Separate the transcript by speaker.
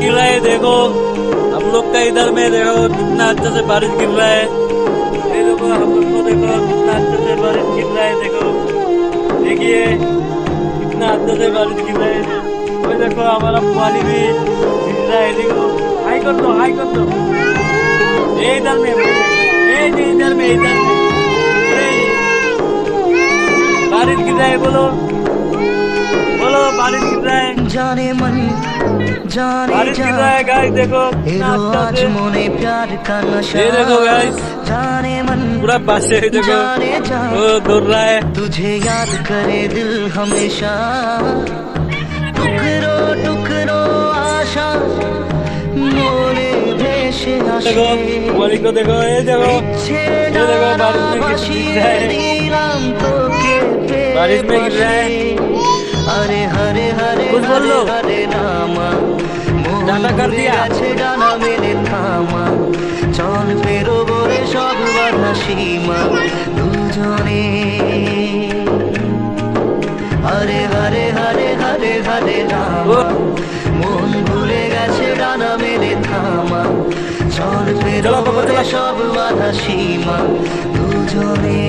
Speaker 1: गिर है देखो। हम लोग का इधर में देखो, कितना अच्छे से बारिश गिर रहा है। देखो, हम लोग को देखो, कितना अच्छे से बारिश गिर रहा है, देखो। देखिए, कितना अच्छे से बारिश गिर रहा है। वो देखो, हमारा पानी भी गिर रहा है, देखो। हाई कर दो, हाई कर दो। इधर में इधर में इधर में। बारिश गिर रहा है, बोलो। बारिश गिर रहा है
Speaker 2: জানে মন জানে
Speaker 1: बारिश गिर रहा
Speaker 2: জান
Speaker 1: है गाइस देखो कितना
Speaker 2: এলো
Speaker 1: अच्छा
Speaker 2: আজ
Speaker 1: से
Speaker 2: মনে প্যার কা নশা
Speaker 1: ये देखो गाइस
Speaker 2: জানে মন
Speaker 1: पूरा पास से देखो
Speaker 2: जाने जा।
Speaker 1: वो दौड़ रहा है
Speaker 2: तुझे याद करे दिल हमेशा टुकरो टुकरो आशा मोरे ভেসে
Speaker 1: देखो
Speaker 2: আসে
Speaker 1: वाली को देखो ये देखो
Speaker 2: ইচ্ছে
Speaker 1: ये देखो बारिश में गिर
Speaker 2: ভাসিয়ে
Speaker 1: रहा
Speaker 2: ধরলো?
Speaker 1: ডানা কার দিয়া?
Speaker 2: আছে ডানা মেলে থামা চল ফেরো বলে সব বাধা সীমা দুজনে। হরে হরে হরে হরে হরে রাম মন ভুলে গেছে ডানা মেলে থামা চল ফেরো বলে সব বাধা সীমা দুজনে।